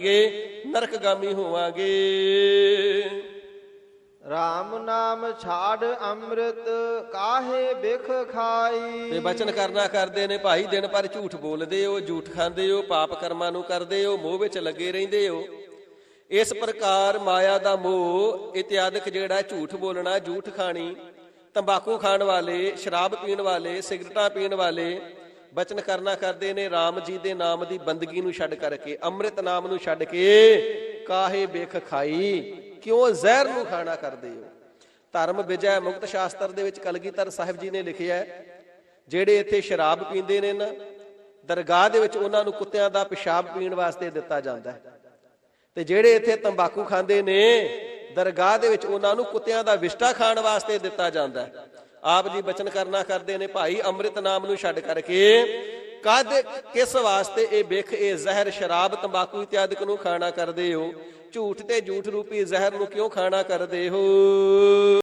ਗੇ ਨਰਕਗਾਮੀ ਹੋਵਾਂਗੇ। RAM ਨਾਮ ਛਾੜ ਅੰਮ੍ਰਿਤ ਕਾਹੇ ਬਿਖ ਖਾਈ? ਤੇ ਬਚਨ ਕਰਨਾ ਕਰਦੇ ਨੇ ਭਾਈ ਦਿਨ ਪਰ ਝੂਠ ਬੋਲਦੇ ਹੋ ਝੂਠ ਖਾਂਦੇ ਹੋ ਪਾਪ ਕਰਮਾਂ ਨੂੰ ਕਰਦੇ ਹੋ ਮੋਹ ਵਿੱਚ ਲੱਗੇ ਰਹਿੰਦੇ ਹੋ। ਇਸ ਪ੍ਰਕਾਰ ਮਾਇਆ ਦਾ ਮੋਹ ਇਤਿਆਦਿਕ ਜਿਹੜਾ ਝੂਠ ਬੋਲਣਾ ਝੂਠ ਖਾਣੀ ਤੰਬਾਕੂ ਖਾਣ ਵਾਲੇ ਸ਼ਰਾਬ ਪੀਣ ਵਾਲੇ ਸਿਗਰਟਾਂ ਪੀਣ ਵਾਲੇ ਬਚਨ ਕਰਨਾ ਕਰਦੇ ਨੇ RAM ਜੀ ਦੇ ਨਾਮ ਦੀ ਬੰਦਗੀ ਨੂੰ ਛੱਡ ਕਰਕੇ, ਅੰਮ੍ਰਿਤ ਨਾਮ ਨੂੰ ਛੱਡ ਕੇ ਕਾਹੇ ਬੇਖ ਖਾਈ? ਕਿਉਂ ਜ਼ਹਿਰ ਨੂੰ ਖਾਣਾ ਕਰਦੇ ਹੋ? ਧਰਮ ਵਿਜੈ ਮੁਕਤ ਸ਼ਾਸਤਰ ਦੇ ਵਿੱਚ ਕਲਗੀਧਰ ਸਾਹਿਬ ਜੀ ਨੇ ਲਿਖਿਆ ਹੈ, ਜਿਹੜੇ ਇੱਥੇ ਸ਼ਰਾਬ ਪੀਂਦੇ ਨੇ ਨਾ, ਦਰਗਾਹ ਦੇ ਵਿੱਚ ਉਹਨਾਂ ਨੂੰ ਕੁੱਤਿਆਂ ਦਾ ਪਿਸ਼ਾਬ ਪੀਣ ਵਾਸਤੇ ਦਿੱਤਾ ਜਾਂਦਾ ਹੈ। ਤੇ ਜਿਹੜੇ ਇੱਥੇ ਤੰਬਾਕੂ ਖਾਂਦੇ ਨੇ, ਦਰਗਾਹ ਦੇ ਵਿੱਚ ਉਹਨਾਂ ਨੂੰ ਕੁੱਤਿਆਂ ਦਾ ਵਿਸ਼ਟਾ ਖਾਣ ਵਾਸਤੇ ਦਿੱਤਾ ਜਾਂਦਾ ਹੈ। ਆਪ ਜੀ ਬਚਨ ਕਰਨਾ ਕਰਦੇ ਨੇ ਭਾਈ, ਅੰਮ੍ਰਿਤ ਨਾਮ ਨੂੰ ਛੱਡ ਕਰਕੇ। ਕਦ ਕਿਸ ਵਾਸਤੇ ਇਹ ਬਿਖ ਇਹ ਜ਼ਹਿਰ, ਸ਼ਰਾਬ, ਤੰਬਾਕੂ ਇਤਿਆਦਿਕ ਨੂੰ ਖਾਣਾ ਕਰਦੇ ਹੋ? ਝੂਠ ਤੇ ਝੂਠ ਰੂਪੀ ਜ਼ਹਿਰ ਨੂੰ ਕਿਉਂ ਖਾਣਾ ਕਰਦੇ ਹੋ?